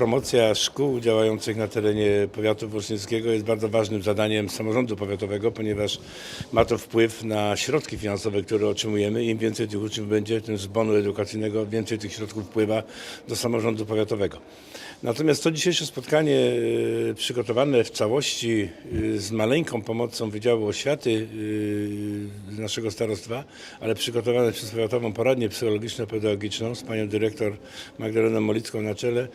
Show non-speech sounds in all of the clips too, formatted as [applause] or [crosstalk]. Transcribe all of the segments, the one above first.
promocja szkół działających na terenie powiatu wolsztyńskiego jest bardzo ważnym zadaniem samorządu powiatowego, ponieważ ma to wpływ na środki finansowe, które otrzymujemy. Im więcej tych uczniów będzie, tym z bonu edukacyjnego więcej tych środków wpływa do samorządu powiatowego. Natomiast to dzisiejsze spotkanie e, przygotowane w całości e, z maleńką pomocą Wydziału Oświaty e, naszego starostwa, ale przygotowane przez Powiatową Poradnię Psychologiczno-Pedagogiczną z panią dyrektor Magdaleną Molicką na czele,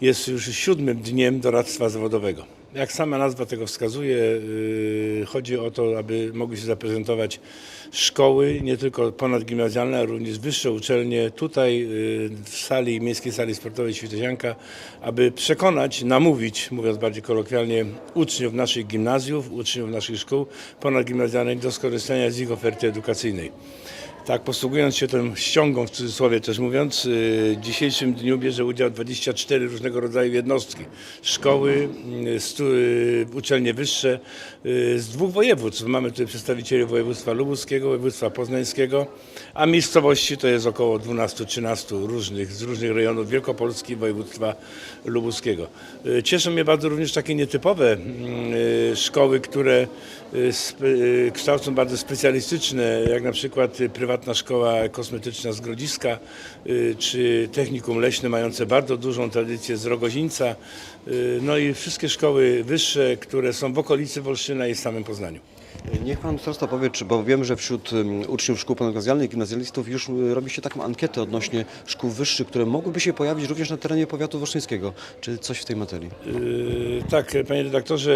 jest już siódmym dniem doradztwa zawodowego. Jak sama nazwa tego wskazuje, yy, chodzi o to, aby mogły się zaprezentować szkoły, nie tylko ponadgimnazjalne, ale również wyższe uczelnie tutaj yy, w sali, miejskiej sali sportowej Świętozianka, aby przekonać, namówić, mówiąc bardziej kolokwialnie, uczniów naszych gimnazjów, uczniów naszych szkół ponadgimnazjalnych do skorzystania z ich oferty edukacyjnej. Tak, posługując się tą ściągą, w cudzysłowie też mówiąc, y, w dzisiejszym dniu bierze udział 24 różnego rodzaju jednostki. Szkoły, y, stu, y, uczelnie wyższe y, z dwóch województw. Mamy tutaj przedstawicieli województwa lubuskiego, województwa poznańskiego, a miejscowości to jest około 12-13 różnych, z różnych rejonów Wielkopolski, województwa lubuskiego. Y, Cieszą mnie bardzo również takie nietypowe y, szkoły, które y, kształcą bardzo specjalistyczne, jak na przykład prywatna szkoła kosmetyczna z Grodziska, czy technikum leśne mające bardzo dużą tradycję z Rogozińca, no i wszystkie szkoły wyższe, które są w okolicy Wolsztyna i w samym Poznaniu. Niech pan starosta powie, czy, bo wiem, że wśród uczniów szkół ponadgimnazjalnych, gimnazjalistów już robi się taką ankietę odnośnie szkół wyższych, które mogłyby się pojawić również na terenie powiatu wolsztyńskiego. Czy coś w tej materii? Yy, Tak, panie redaktorze,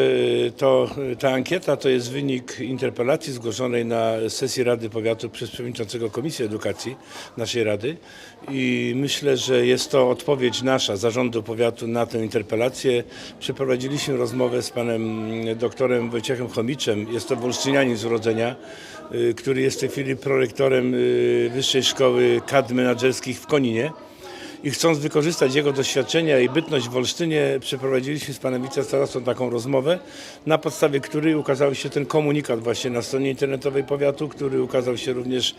to, ta ankieta to jest wynik interpelacji zgłoszonej na sesji Rady Powiatu przez przewodniczącego Komisji Edukacji naszej Rady i myślę, że jest to odpowiedź nasza, Zarządu Powiatu na tę interpelację. Przeprowadziliśmy rozmowę z panem doktorem Wojciechem Chomiczem, jest to wolsztynianin z urodzenia, yy, który jest w tej chwili prorektorem yy, Wyższej Szkoły Kadr Menadżerskich w Koninie. I chcąc wykorzystać jego doświadczenia i bytność w Olsztynie, przeprowadziliśmy z panem wicestarostą taką rozmowę, na podstawie której ukazał się ten komunikat właśnie na stronie internetowej powiatu, który ukazał się również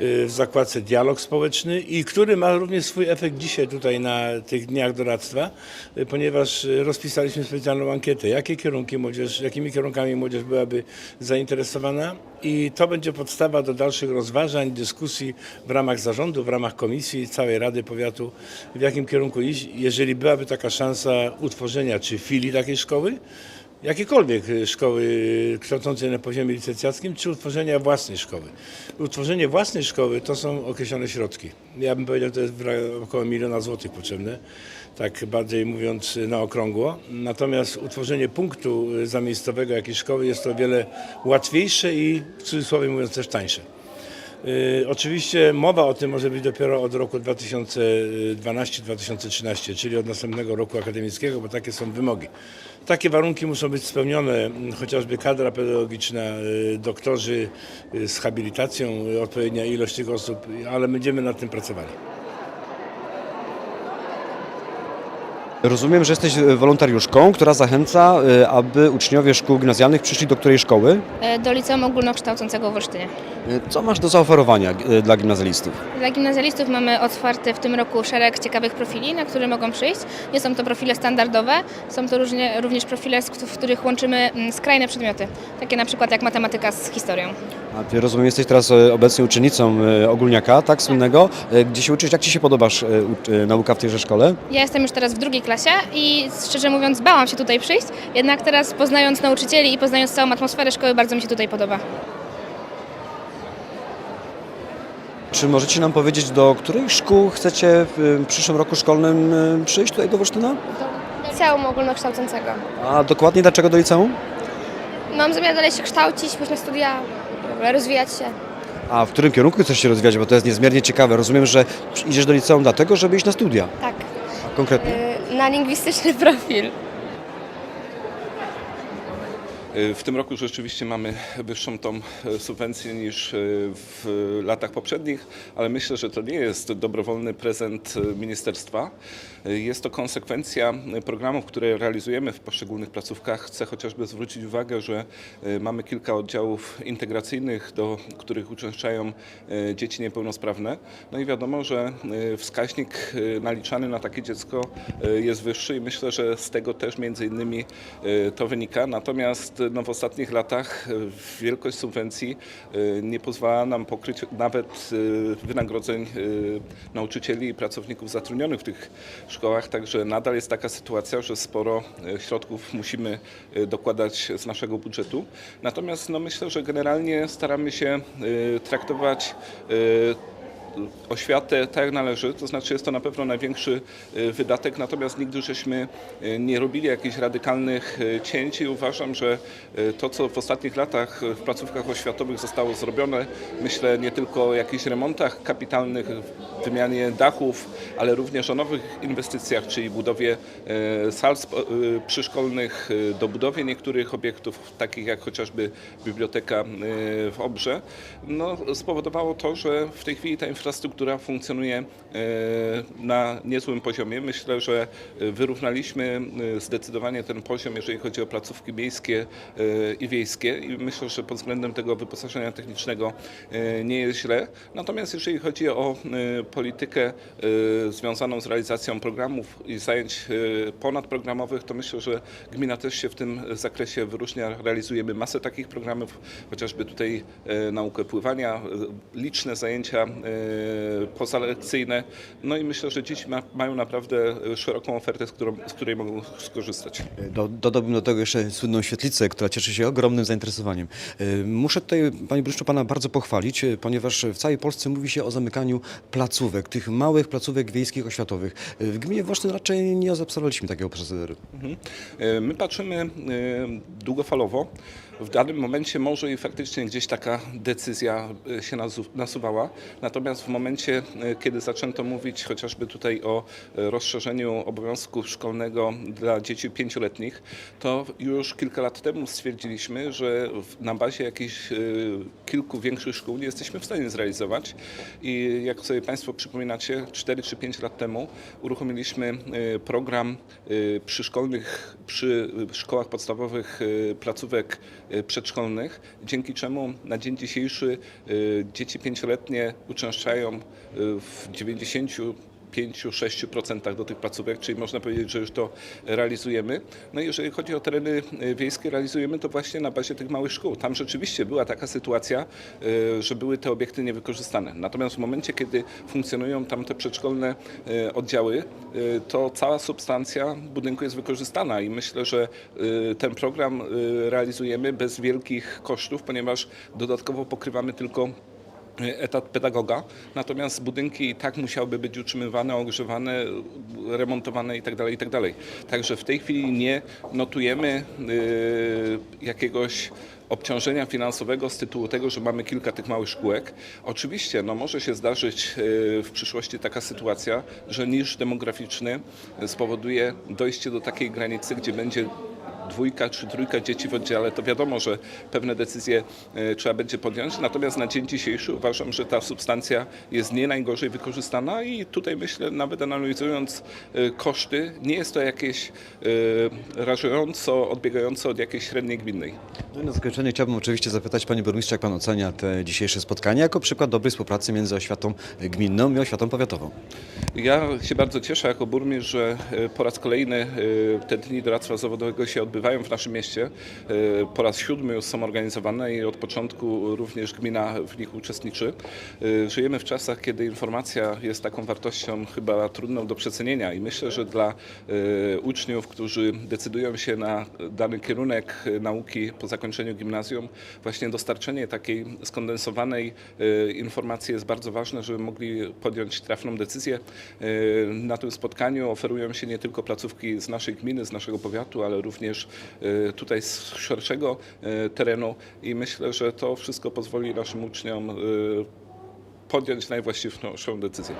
y, w zakładce Dialog Społeczny i który ma również swój efekt dzisiaj tutaj na tych dniach doradztwa, y, ponieważ y, rozpisaliśmy specjalną ankietę, jakie kierunki młodzież, jakimi kierunkami młodzież byłaby zainteresowana i to będzie podstawa do dalszych rozważań, dyskusji w ramach zarządu, w ramach komisji, całej Rady Powiatu, w jakim kierunku iść, jeżeli byłaby taka szansa utworzenia czy filii takiej szkoły, jakiejkolwiek szkoły kształcącej na poziomie licencjackim, czy utworzenia własnej szkoły. Utworzenie własnej szkoły to są określone środki. Ja bym powiedział, że to jest około miliona złotych potrzebne, tak bardziej mówiąc na okrągło. Natomiast utworzenie punktu zamiejscowego jakiejś szkoły jest to o wiele łatwiejsze i w cudzysłowie mówiąc też tańsze. Y, Oczywiście mowa o tym może być dopiero od roku 2012-2013, czyli od następnego roku akademickiego, bo takie są wymogi. Takie warunki muszą być spełnione, chociażby kadra pedagogiczna, y, doktorzy y, z habilitacją, odpowiednia ilość tych osób, ale będziemy nad tym pracowali. Rozumiem, że jesteś e, wolontariuszką, która zachęca, e, aby uczniowie szkół gimnazjalnych przyszli do której szkoły. E, do liceum ogólnokształcącego w Olsztynie. Co masz do zaoferowania dla gimnazjalistów? Dla gimnazjalistów mamy otwarty w tym roku szereg ciekawych profili, na które mogą przyjść. Nie są to profile standardowe, są to różnie, również profile, w których łączymy mm, skrajne przedmioty, takie na przykład jak matematyka z historią. A ty rozumiem, jesteś teraz obecnie uczennicą ogólniaka, tak, słynnego. Gdzie się uczysz? Jak ci się podobasz nauka w tejże szkole? Ja jestem już teraz w drugiej klasie i szczerze mówiąc bałam się tutaj przyjść, jednak teraz poznając nauczycieli i poznając całą atmosferę szkoły bardzo mi się tutaj podoba. Czy możecie nam powiedzieć, do których szkół chcecie w e, przyszłym roku szkolnym e, przyjść tutaj do Wolsztyna? Liceum ogólnokształcącego. A dokładnie dlaczego do liceum? Mam zamiar dalej się kształcić, pójść na studia, w ogóle rozwijać się. A w którym kierunku chcesz się rozwijać? Bo to jest niezmiernie ciekawe. Rozumiem, że idziesz do liceum dlatego, żeby iść na studia. Tak, konkretnie? na lingwistyczny profil. W tym roku rzeczywiście mamy wyższą tą e, subwencję niż e, w latach poprzednich, ale myślę, że to nie jest dobrowolny prezent e, ministerstwa. Jest to konsekwencja programów, które realizujemy w poszczególnych placówkach. Chcę chociażby zwrócić uwagę, że mamy kilka oddziałów integracyjnych, do których uczęszczają dzieci niepełnosprawne. No i wiadomo, że wskaźnik naliczany na takie dziecko jest wyższy i myślę, że z tego też między innymi to wynika. Natomiast no, w ostatnich latach e, wielkość subwencji e, nie pozwala nam pokryć nawet e, wynagrodzeń nauczycieli i pracowników zatrudnionych w tych szkołach, także nadal jest taka sytuacja, że sporo środków musimy dokładać z naszego budżetu. Natomiast no, myślę, że generalnie staramy się traktować oświatę tak jak należy, to znaczy jest to na pewno największy e, wydatek, natomiast nigdy żeśmy e, nie robili jakichś radykalnych e, cięć i uważam, że to co w ostatnich latach w placówkach oświatowych zostało zrobione, myślę nie tylko o jakichś remontach kapitalnych, wymianie dachów, ale również o nowych inwestycjach, czyli budowie sal przyszkolnych, dobudowie niektórych obiektów, takich jak chociażby biblioteka w Obrze, no, spowodowało to, że w tej chwili ta infrastruktura funkcjonuje e, na niezłym poziomie. Myślę, że e, wyrównaliśmy e, zdecydowanie ten poziom, jeżeli chodzi o placówki miejskie i wiejskie i myślę, że pod względem tego wyposażenia technicznego nie jest źle. Natomiast jeżeli chodzi o politykę związaną z realizacją programów i zajęć ponadprogramowych, to myślę, że gmina też się w tym zakresie wyróżnia. Realizujemy masę takich programów, chociażby tutaj naukę pływania, liczne zajęcia pozalekcyjne. No i myślę, że dzieci ma, mają naprawdę szeroką ofertę, z, którą, z której mogą skorzystać. Do, dodałbym do tego jeszcze słynną świetlicę, która cieszy się ogromnym zainteresowaniem. Y, Muszę tutaj, panie burmistrzu, pana bardzo pochwalić, y, ponieważ w całej Polsce mówi się o zamykaniu placówek, tych małych placówek wiejskich oświatowych. W gminie Woszczyn raczej nie zaobserwowaliśmy takiego procederu. E, My patrzymy e, długofalowo. W danym momencie może i faktycznie gdzieś taka decyzja e, się nasu- nasuwała. Natomiast w momencie, e, kiedy zaczęto mówić chociażby tutaj o e, rozszerzeniu obowiązku szkolnego dla dzieci pięcioletnich, to już kilka lat temu stwierdziliśmy, że na bazie jakichś kilku większych szkół nie jesteśmy w stanie zrealizować. I jak sobie Państwo przypominacie, 4 czy 5 lat temu uruchomiliśmy program e, przyszkolnych, przy szkołach podstawowych placówek przedszkolnych, dzięki czemu na dzień dzisiejszy e, dzieci pięcioletnie uczęszczają e, w 90 5-6% do tych placówek, czyli można powiedzieć, że już to realizujemy. No i jeżeli chodzi o tereny e, wiejskie, realizujemy to właśnie na bazie tych małych szkół. Tam rzeczywiście była taka sytuacja, e, że były te obiekty niewykorzystane. Natomiast w momencie, kiedy funkcjonują tam te przedszkolne e, oddziały, to cała substancja budynku jest wykorzystana i myślę, że ten program realizujemy bez wielkich kosztów, ponieważ dodatkowo pokrywamy tylko etat pedagoga, natomiast budynki i tak musiałyby być utrzymywane, ogrzewane, remontowane itd. itd. Także w tej chwili nie notujemy y, jakiegoś obciążenia finansowego z tytułu tego, że mamy kilka tych małych szkółek. Oczywiście no, może się zdarzyć y, w przyszłości taka sytuacja, że niż demograficzny spowoduje dojście do takiej granicy, gdzie będzie dwójka czy trójka dzieci w oddziale, to wiadomo, że pewne decyzje e, trzeba będzie podjąć. Natomiast na dzień dzisiejszy uważam, że ta substancja jest nie najgorzej wykorzystana i tutaj myślę, nawet analizując e, koszty, nie jest to jakieś e, rażąco odbiegające od jakiejś średniej gminnej. No i na zakończenie chciałbym oczywiście zapytać Panie Burmistrzu, jak Pan ocenia te dzisiejsze spotkanie jako przykład dobrej współpracy między oświatą gminną i oświatą powiatową. Ja się bardzo cieszę jako burmistrz, że po raz kolejny te dni doradztwa zawodowego się odbywają w naszym mieście. E, Po raz siódmy już są organizowane i od początku również gmina w nich uczestniczy. E, Żyjemy w czasach, kiedy informacja jest taką wartością chyba trudną do przecenienia i myślę, że dla e, uczniów, którzy decydują się na dany kierunek nauki po zakończeniu gimnazjum, właśnie dostarczenie takiej skondensowanej informacji jest bardzo ważne, żeby mogli podjąć trafną decyzję. Na tym spotkaniu oferują się nie tylko placówki z naszej gminy, z naszego powiatu, ale również e, tutaj z szerszego e, terenu i myślę, że to wszystko pozwoli naszym uczniom e, podjąć najwłaściwszą decyzję.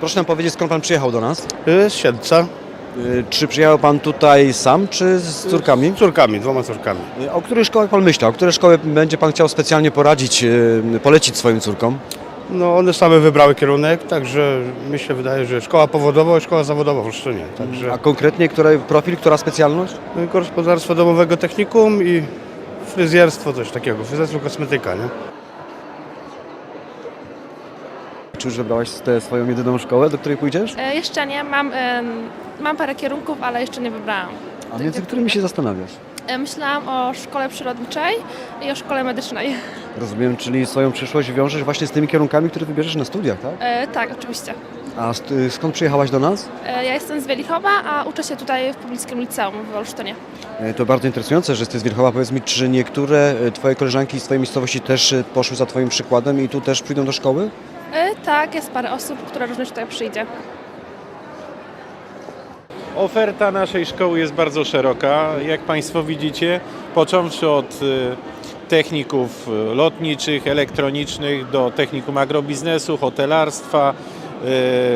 Proszę nam powiedzieć, skąd Pan przyjechał do nas? Y, Z Siedlca. Y, Czy przyjechał Pan tutaj sam, czy z córkami? Z córkami, dwoma córkami. Y, O których szkołach Pan myślał? O które szkoły będzie Pan chciał specjalnie poradzić, y, polecić swoim córkom? No one same wybrały kierunek, także mi się wydaje, że szkoła powodowa i szkoła zawodowa w Olsztynie. Także A konkretnie który profil, która specjalność? no i gospodarstwo domowego technikum i fryzjerstwo, coś takiego, fryzjerstwo kosmetyka, nie? Czy już wybrałaś tę swoją jedyną szkołę, do której pójdziesz? E, Jeszcze nie, mam, em, mam parę kierunków, ale jeszcze nie wybrałam. A między którymi się zastanawiasz? E, Myślałam o szkole przyrodniczej i o szkole medycznej. Rozumiem, czyli swoją przyszłość wiążesz właśnie z tymi kierunkami, które wybierzesz na studiach, tak? E, tak, oczywiście. A st- skąd przyjechałaś do nas? E, ja jestem z Wielichowa, a uczę się tutaj w Pobliskim Liceum w Olsztynie. E, To bardzo interesujące, że jesteś z Wierchowa. Powiedz mi, czy niektóre e, Twoje koleżanki z Twojej miejscowości też e, poszły za Twoim przykładem i tu też przyjdą do szkoły? E, tak, jest parę osób, które również tutaj przyjdzie. Oferta naszej szkoły jest bardzo szeroka, jak Państwo widzicie, począwszy od y, techników y, lotniczych, elektronicznych do technikum agrobiznesu, hotelarstwa,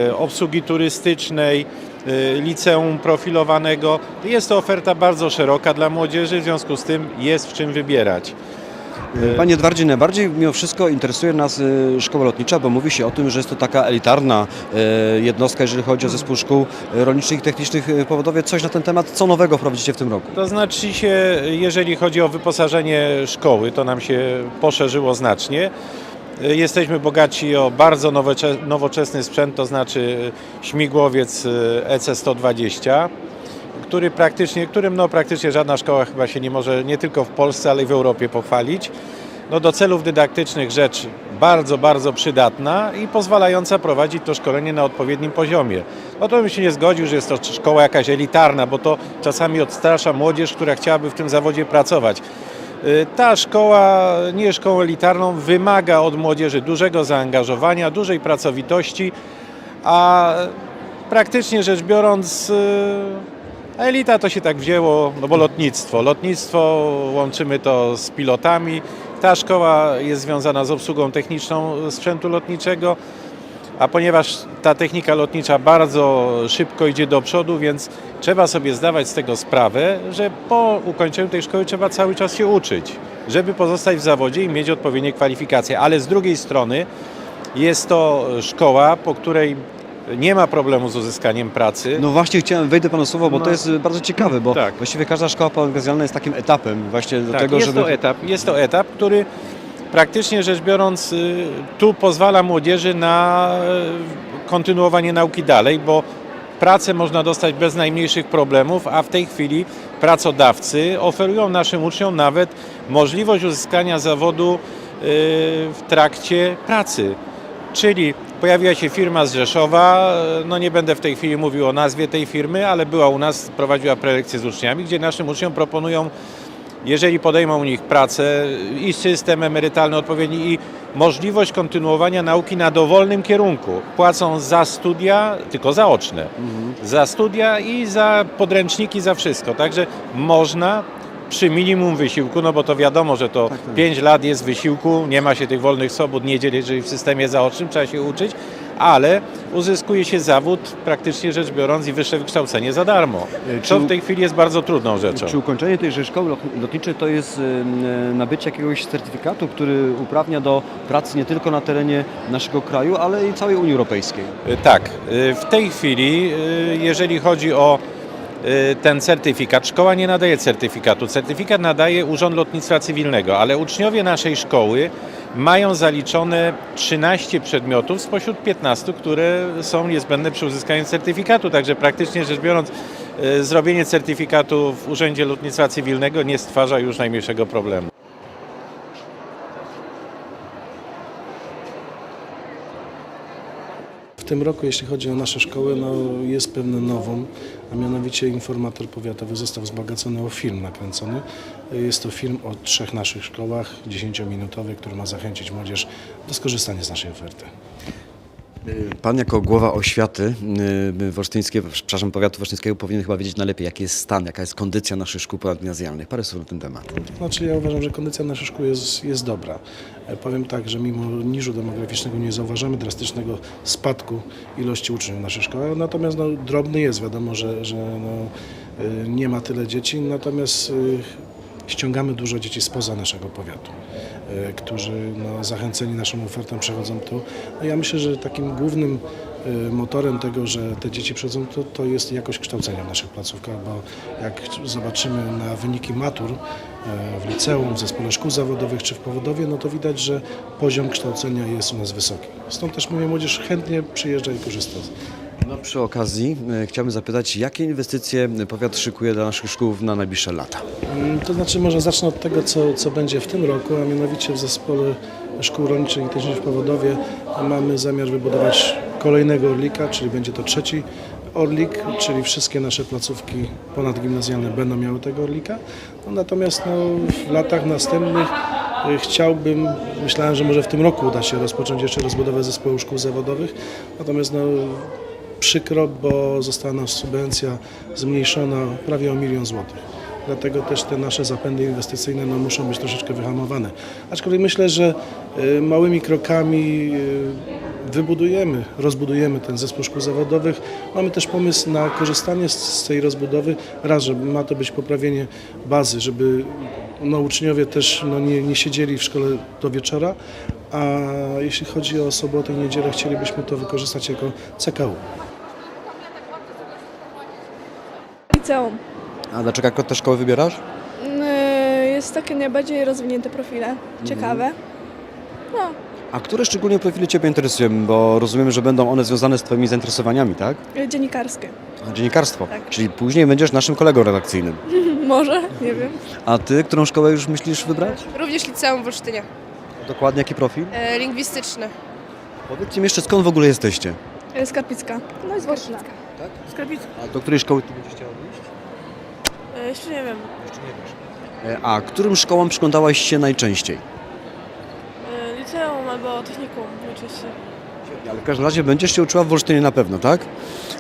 y, obsługi turystycznej, liceum profilowanego. Jest to oferta bardzo szeroka dla młodzieży, w związku z tym jest w czym wybierać. Panie Edwardzie, najbardziej mimo wszystko interesuje nas e, szkoła lotnicza, bo mówi się o tym, że jest to taka elitarna e, jednostka, jeżeli chodzi o zespół szkół rolniczych i technicznych powodowie. Coś na ten temat, co nowego wprowadzicie w tym roku? To znaczy się, jeżeli chodzi o wyposażenie szkoły, to nam się poszerzyło znacznie. Jesteśmy bogaci o bardzo nowocze- nowoczesny sprzęt, to znaczy śmigłowiec e, EC-120, który praktycznie, którym no praktycznie żadna szkoła chyba się nie może nie tylko w Polsce, ale i w Europie pochwalić. No do celów dydaktycznych rzecz bardzo, bardzo przydatna i pozwalająca prowadzić to szkolenie na odpowiednim poziomie. No to bym się nie zgodził, że jest to szkoła jakaś elitarna, bo to czasami odstrasza młodzież, która chciałaby w tym zawodzie pracować. Y, Ta szkoła nie jest szkołą elitarną, wymaga od młodzieży dużego zaangażowania, dużej pracowitości, a praktycznie rzecz biorąc, y, elita to się tak wzięło, no bo lotnictwo. Lotnictwo łączymy to z pilotami. Ta szkoła jest związana z obsługą techniczną sprzętu lotniczego, a ponieważ ta technika lotnicza bardzo szybko idzie do przodu, więc trzeba sobie zdawać z tego sprawę, że po ukończeniu tej szkoły trzeba cały czas się uczyć, żeby pozostać w zawodzie i mieć odpowiednie kwalifikacje. Ale z drugiej strony jest to szkoła, po której nie ma problemu z uzyskaniem pracy. No właśnie chciałem, wejdę Panu słowo, bo No. to jest e, bardzo ciekawe, bo Tak. właściwie każda szkoła gimnazjalna jest takim etapem właśnie do Tak, tego, jest żeby... to etap, jest to etap, który praktycznie rzecz biorąc y, tu pozwala młodzieży na y, kontynuowanie nauki dalej, bo pracę można dostać bez najmniejszych problemów, a w tej chwili pracodawcy oferują naszym uczniom nawet możliwość uzyskania zawodu y, w trakcie pracy. Czyli pojawiła się firma z Rzeszowa, no nie będę w tej chwili mówił o nazwie tej firmy, ale była u nas, prowadziła prelekcje z uczniami, gdzie naszym uczniom proponują jeżeli podejmą u nich pracę i system emerytalny odpowiedni i możliwość kontynuowania nauki na dowolnym kierunku. Płacą za studia, tylko zaoczne, za studia i za podręczniki, za wszystko. Także można przy minimum wysiłku, no bo to wiadomo, że to 5 lat jest wysiłku, nie ma się tych wolnych sobot, niedziel, jeżeli w systemie zaocznym trzeba się uczyć, ale uzyskuje się zawód praktycznie rzecz biorąc i wyższe wykształcenie za darmo. Czy- Co w tej chwili jest bardzo trudną rzeczą. Czy ukończenie tejże szkoły lot- lotniczej to jest e, nabycie jakiegoś certyfikatu, który uprawnia do pracy nie tylko na terenie naszego kraju, ale i całej Unii Europejskiej? Y, Tak, w tej chwili, jeżeli chodzi o ten certyfikat, szkoła nie nadaje certyfikatu. Certyfikat nadaje Urząd Lotnictwa Cywilnego, ale uczniowie naszej szkoły mają zaliczone 13 przedmiotów spośród 15, które są niezbędne przy uzyskaniu certyfikatu. Także praktycznie rzecz biorąc, y, zrobienie certyfikatu w Urzędzie Lotnictwa Cywilnego nie stwarza już najmniejszego problemu. W tym roku, jeśli chodzi o nasze szkoły, no, jest pewne nowum, a mianowicie informator powiatowy został wzbogacony o film nakręcony. Jest to film o trzech naszych szkołach, 10-minutowy, który ma zachęcić młodzież do skorzystania z naszej oferty. Pan jako głowa oświaty y, wolsztyńskiego, przepraszam, powiatu wolsztyńskiego powinien chyba wiedzieć najlepiej, jaki jest stan, jaka jest kondycja naszych szkół ponadgimnazjalnych. Parę słów na ten temat. Znaczy ja uważam, że kondycja naszych szkół jest, jest dobra. E, Powiem tak, że mimo niżu demograficznego nie zauważamy drastycznego spadku ilości uczniów w naszych szkołach, natomiast no, drobny jest, wiadomo, że, że no, y, nie ma tyle dzieci, natomiast y, ściągamy dużo dzieci spoza naszego powiatu, którzy no, zachęceni naszą ofertą przechodzą tu. No, ja myślę, że takim głównym y, motorem tego, że te dzieci przychodzą, to, to jest jakość kształcenia w naszych placówkach, bo jak zobaczymy na wyniki matur e, w liceum, w zespole szkół zawodowych czy w powodowie, no to widać, że poziom kształcenia jest u nas wysoki. Stąd też mówię, młodzież chętnie przyjeżdża i korzysta. No, przy okazji y, chciałbym zapytać, jakie inwestycje powiat szykuje dla naszych szkół na najbliższe lata? Mm, To znaczy może zacznę od tego, co, co będzie w tym roku, a mianowicie w zespole szkół rolniczych i technicznych w Powodowie mamy zamiar wybudować kolejnego Orlika, czyli będzie to trzeci Orlik, czyli wszystkie nasze placówki ponadgimnazjalne będą miały tego Orlika. No, natomiast no, w latach następnych y, chciałbym, myślałem, że może w tym roku uda się rozpocząć jeszcze rozbudowę zespołu szkół zawodowych, natomiast no, przykro, bo została nam subwencja zmniejszona prawie o milion złotych. Dlatego też te nasze zapędy inwestycyjne no, muszą być troszeczkę wyhamowane. Aczkolwiek myślę, że y, małymi krokami y, wybudujemy, rozbudujemy ten zespół szkół zawodowych. Mamy też pomysł na korzystanie z, tej rozbudowy. Raz, że ma to być poprawienie bazy, żeby no, uczniowie też no, nie, nie siedzieli w szkole do wieczora, a jeśli chodzi o sobotę i niedzielę, chcielibyśmy to wykorzystać jako CKU. Liceum. A dlaczego akurat te szkoły wybierasz? Yy, Jest takie najbardziej rozwinięte profile. Ciekawe. No, A które szczególnie profile Ciebie interesują? Bo rozumiem, że będą one związane z Twoimi zainteresowaniami, tak? yy, dziennikarskie. A dziennikarstwo. Tak. Czyli później będziesz naszym kolegą redakcyjnym. [laughs] Może, nie wiem. A Ty, którą szkołę już myślisz wybrać? Również liceum w Olsztynie, Dokładnie jaki profil? e, lingwistyczne. Powiedzcie mi jeszcze, skąd w ogóle jesteście? Yy, Skarpicka. No i Zgorszna. A do której szkoły Ty będziesz chciała Jeszcze nie wiem. Jeszcze nie wiesz. E, A którym szkołom przyglądałaś się najczęściej? Yy, Liceum albo technikum oczywiście. Ale w każdym razie będziesz się uczyła w Wolsztynie na pewno, tak?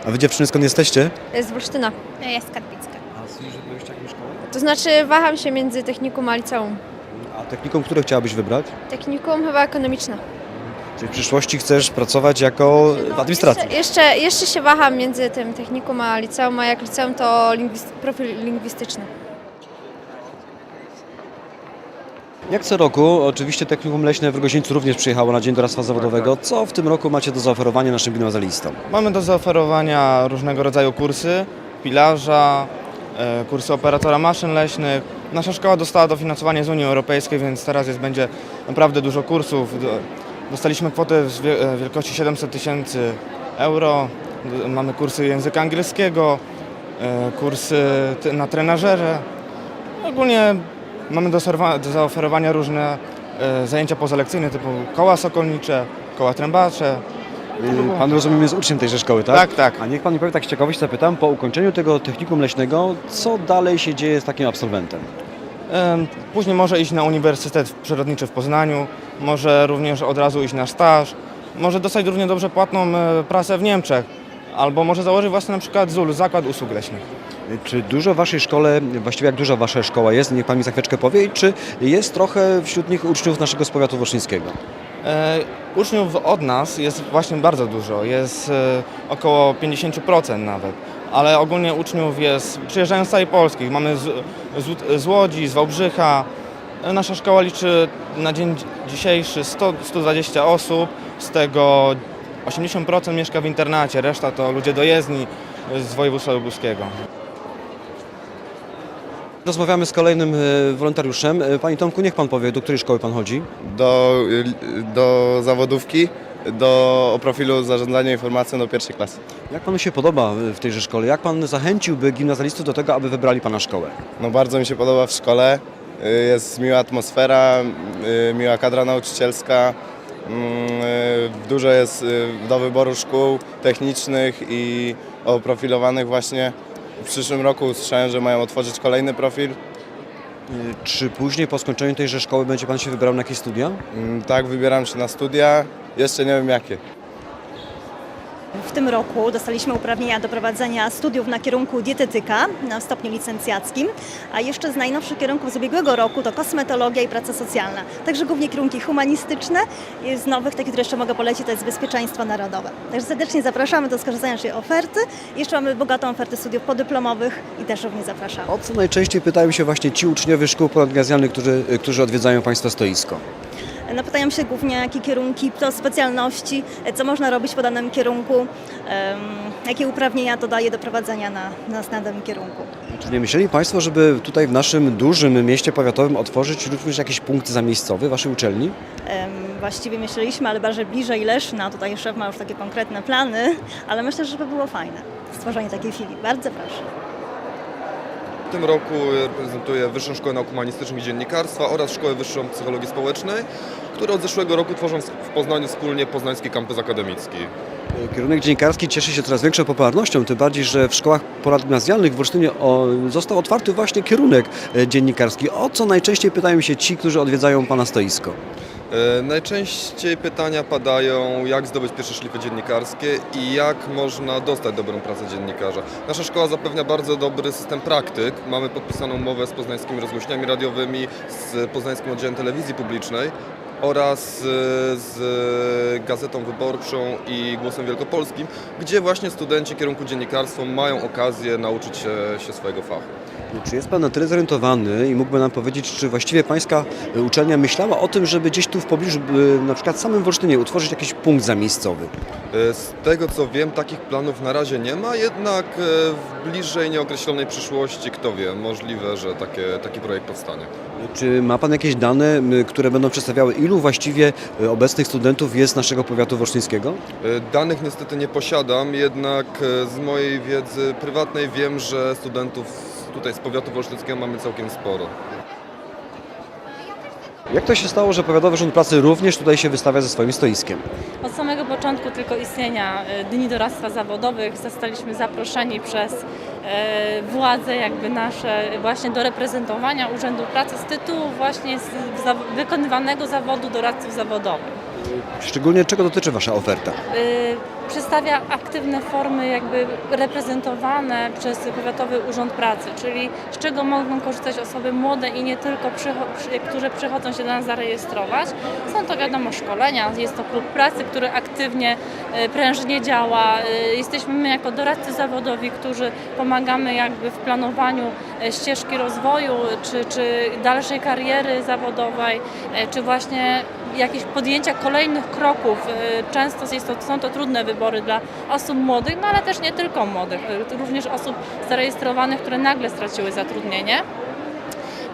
A Wy dziewczyny skąd jesteście? Z Wolsztyna. Jest Karpicka. A z jakiej szkoły? To znaczy waham się między technikum a liceum. A technikum, które chciałabyś wybrać? Technikum chyba ekonomiczne. Czyli w przyszłości chcesz pracować jako w administracji? Jeszcze, jeszcze, jeszcze się waham między tym technikum a liceum, a jak liceum to lingwist- profil lingwistyczny. Jak co roku, oczywiście Technikum Leśne w Rogoźnieńcu również przyjechało na Dzień Doradztwa Zawodowego. Co w tym roku macie do zaoferowania naszym gimnazjalistom? Mamy do zaoferowania różnego rodzaju kursy, pilarza, e, kursy operatora maszyn leśnych. Nasza szkoła dostała dofinansowanie z Unii Europejskiej, więc teraz jest, będzie naprawdę dużo kursów. Do- Dostaliśmy kwotę wie- e, wielkości 700 tysięcy euro. Mamy kursy języka angielskiego, e, kursy na trenażerze. Ogólnie mamy do, zaoferowania różne e, zajęcia pozalekcyjne typu koła sokolnicze, koła trębacze. Pan rozumiem jest uczniem tejże szkoły, tak? Tak, tak. A niech Pan mi powie, tak z ciekawości zapytam, po ukończeniu tego Technikum Leśnego, co dalej się dzieje z takim absolwentem? Później może iść na Uniwersytet Przyrodniczy w Poznaniu, może również od razu iść na staż, może dostać równie dobrze płatną e, pracę w Niemczech, albo może założyć własny na przykład ZUL, Zakład Usług Leśnych. Czy dużo w Waszej szkole, właściwie jak duża Wasza szkoła jest, niech Pan mi za chwileczkę powie, i czy jest trochę wśród nich uczniów naszego z powiatu wolszyńskiego? E, Uczniów od nas jest właśnie bardzo dużo, jest e, około 50% nawet, ale ogólnie uczniów jest, przyjeżdżają z całej Polski, mamy z, z, z Łodzi, z Wałbrzycha. E, Nasza szkoła liczy na dzień dzi- dzisiejszy 100, 120 osób, z tego 80% mieszka w internacie, reszta to ludzie dojezdni z województwa lubuskiego. Rozmawiamy z kolejnym y, wolontariuszem. Y, Panie Tomku, niech Pan powie, do której szkoły Pan chodzi? do, do zawodówki, do o profilu zarządzania informacją do pierwszej klasy. Jak Panu się podoba w tejże szkole? Jak Pan zachęciłby gimnazjalistów do tego, aby wybrali Pana szkołę? No bardzo mi się podoba w szkole, y, jest miła atmosfera, y, miła kadra nauczycielska, mm, y, dużo jest do wyboru szkół technicznych i oprofilowanych właśnie. W przyszłym roku usłyszałem, że mają otworzyć kolejny profil. Y, Czy później po skończeniu tejże szkoły będzie Pan się wybrał na jakieś studia? Mm, Tak, wybieram się na studia, jeszcze nie wiem jakie. W tym roku dostaliśmy uprawnienia do prowadzenia studiów na kierunku dietetyka na stopniu licencjackim, a jeszcze z najnowszych kierunków z ubiegłego roku to kosmetologia i praca socjalna. Także głównie kierunki humanistyczne. I z nowych, takie, które jeszcze mogę polecić, to jest bezpieczeństwo narodowe. Także serdecznie zapraszamy do skorzystania z tej oferty. Jeszcze mamy bogatą ofertę studiów podyplomowych i też również zapraszamy. O co najczęściej pytają się właśnie ci uczniowie szkół ponadgimnazjalnych, którzy, którzy odwiedzają Państwa stoisko? No, pytają się głównie, jakie kierunki, to specjalności, co można robić po danym kierunku, jakie uprawnienia to daje do prowadzenia na, na, danym kierunku. Czy nie myśleli Państwo, żeby tutaj w naszym dużym mieście powiatowym otworzyć również jakiś punkt zamiejscowy Waszej uczelni? Właściwie myśleliśmy, ale bardziej bliżej Leszna, tutaj szef ma już takie konkretne plany, ale myślę, że by było fajne stworzenie takiej filii. Bardzo proszę. Tym roku reprezentuję Wyższą Szkołę Nauk Humanistycznych i Dziennikarstwa oraz Szkołę Wyższą Psychologii Społecznej, które od zeszłego roku tworzą w Poznaniu wspólnie Poznański Kampus Akademicki. Kierunek dziennikarski cieszy się coraz większą popularnością, tym bardziej, że w szkołach ponadgimnazjalnych w Olsztynie został otwarty właśnie kierunek e, dziennikarski. O co najczęściej pytają się ci, którzy odwiedzają Pana stoisko? E, Najczęściej pytania padają, jak zdobyć pierwsze szlify dziennikarskie i jak można dostać dobrą pracę dziennikarza. Nasza szkoła zapewnia bardzo dobry system praktyk. Mamy podpisaną umowę z poznańskimi rozgłośniami radiowymi, z poznańskim oddziałem telewizji publicznej oraz e, z Gazetą Wyborczą i Głosem Wielkopolskim, gdzie właśnie studenci kierunku dziennikarstwa mają okazję nauczyć się, się swojego fachu. Czy jest Pan na tyle zorientowany i mógłby nam powiedzieć, czy właściwie Pańska e, uczelnia myślała o tym, żeby gdzieś tu w pobliżu, na przykład w samym Wolsztynie, utworzyć jakiś punkt zamiejscowy? E, Z tego co wiem, takich planów na razie nie ma, jednak e, w bliżej nieokreślonej przyszłości, kto wie, możliwe, że takie, taki projekt powstanie. Czy ma Pan jakieś dane, które będą przedstawiały, ilu właściwie obecnych studentów jest naszego powiatu wolsztyńskiego? Danych niestety nie posiadam, jednak z mojej wiedzy prywatnej wiem, że studentów tutaj z powiatu wolsztyckiego mamy całkiem sporo. Jak to się stało, że Powiatowy Rząd Pracy również tutaj się wystawia ze swoim stoiskiem? Od samego początku tylko istnienia e, Dni Doradztwa Zawodowych zostaliśmy zaproszeni przez e, władze jakby nasze właśnie do reprezentowania Urzędu Pracy z tytułu właśnie z, wykonywanego zawodu doradców zawodowych. Szczególnie czego dotyczy Wasza oferta? Przedstawia aktywne formy jakby reprezentowane przez Powiatowy Urząd Pracy, czyli z czego mogą korzystać osoby młode i nie tylko, które przychodzą się do nas zarejestrować. Są to wiadomo szkolenia, jest to klub pracy, który aktywnie, y, prężnie działa. Y, Jesteśmy my jako doradcy zawodowi, którzy pomagamy jakby w planowaniu e, ścieżki rozwoju, czy, czy dalszej kariery zawodowej, e, czy właśnie jakichś podjęcia kolejnych kroków. Często jest to, są to trudne wybory dla osób młodych, no ale też nie tylko młodych, y, również osób zarejestrowanych, które nagle straciły zatrudnienie.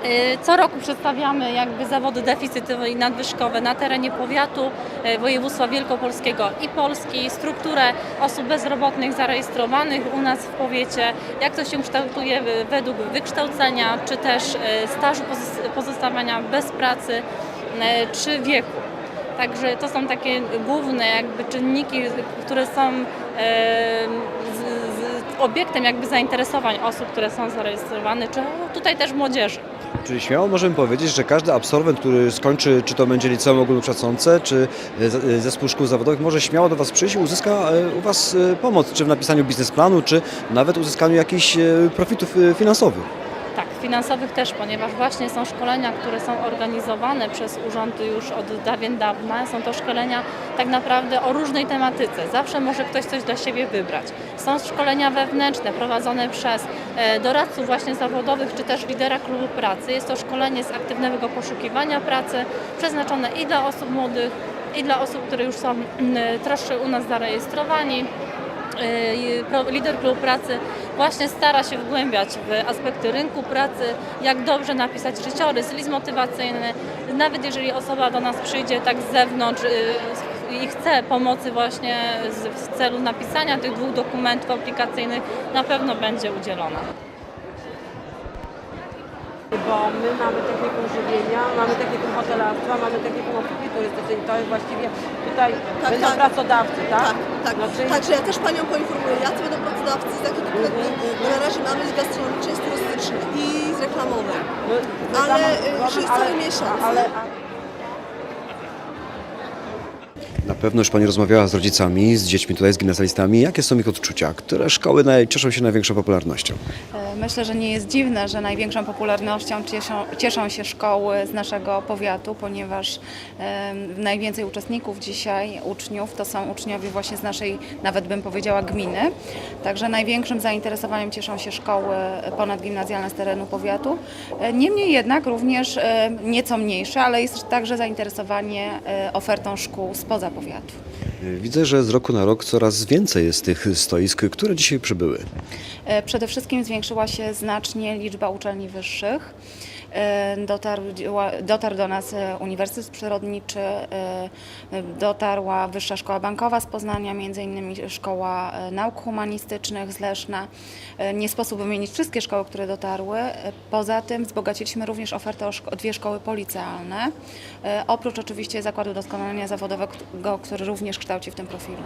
Y, Co roku przedstawiamy jakby zawody deficytowe i nadwyżkowe na terenie powiatu, y, województwa wielkopolskiego i Polski, strukturę osób bezrobotnych zarejestrowanych u nas w powiecie, jak to się kształtuje według wykształcenia, czy też stażu pozos- pozostawania bez pracy, czy wieku. Także to są takie główne jakby czynniki, które są em, z, z obiektem jakby zainteresowań osób, które są zarejestrowane, czy tutaj też młodzieży. Czyli śmiało możemy powiedzieć, że każdy absolwent, który skończy, czy to będzie liceum ogólnokształcące, czy e, e, zespół szkół zawodowych, może śmiało do Was przyjść i uzyska e, u Was e, pomoc, czy w napisaniu biznesplanu, czy nawet uzyskaniu jakichś e, profitów e, finansowych. Finansowych też, ponieważ właśnie są szkolenia, które są organizowane przez urządy już od dawien dawna. Są to szkolenia tak naprawdę o różnej tematyce. Zawsze może ktoś coś dla siebie wybrać. Są szkolenia wewnętrzne prowadzone przez e, doradców właśnie zawodowych, czy też lidera klubu pracy. Jest to szkolenie z aktywnego poszukiwania pracy, przeznaczone i dla osób młodych, i dla osób, które już są mm, troszkę u nas zarejestrowani. Lider klubu pracy właśnie stara się wgłębiać w aspekty rynku pracy, jak dobrze napisać życiorys, list motywacyjny. Nawet jeżeli osoba do nas przyjdzie tak z zewnątrz y, i chce pomocy właśnie w celu napisania tych dwóch dokumentów aplikacyjnych, na pewno będzie udzielona. Bo my mamy technikum żywienia, mamy technikum hotelarstwa, mamy technikum obsługi turystycznej. To jest właściwie tutaj Tak, będą tak. pracodawcy, tak? Tak, tak. Znaczy, Także ja też Panią poinformuję, jacy będą pracodawcy, z jakich dokumentów, bo na razie mamy z gastronomicznej, z turystycznej i z reklamowej. no, Ale, reklama- y, cały miesiąc. Ale, Na pewno już Pani rozmawiała z rodzicami, z dziećmi tutaj, z gimnazjalistami. Jakie są ich odczucia? Które szkoły naj- cieszą się największą popularnością? Myślę, że nie jest dziwne, że największą popularnością cieszą, cieszą się szkoły z naszego powiatu, ponieważ e, najwięcej uczestników dzisiaj, uczniów, to są uczniowie właśnie z naszej, nawet bym powiedziała, gminy. Także największym zainteresowaniem cieszą się szkoły ponadgimnazjalne z terenu powiatu. E, Niemniej jednak również e, nieco mniejsze, ale jest także zainteresowanie e, ofertą szkół spoza powiatu. Widzę, że z roku na rok coraz więcej jest tych stoisk, które dzisiaj przybyły. E, Przede wszystkim zwiększyła się znacznie liczba uczelni wyższych. E, Dotarł, dotarł do nas e, Uniwersytet Przyrodniczy, e, dotarła Wyższa Szkoła Bankowa z Poznania, między innymi Szkoła Nauk Humanistycznych z Leszna. Nie sposób wymienić wszystkie szkoły, które dotarły. Poza tym wzbogaciliśmy również ofertę o, dwie szkoły policealne, oprócz oczywiście Zakładu Doskonalenia Zawodowego, który również kształci w tym profilu.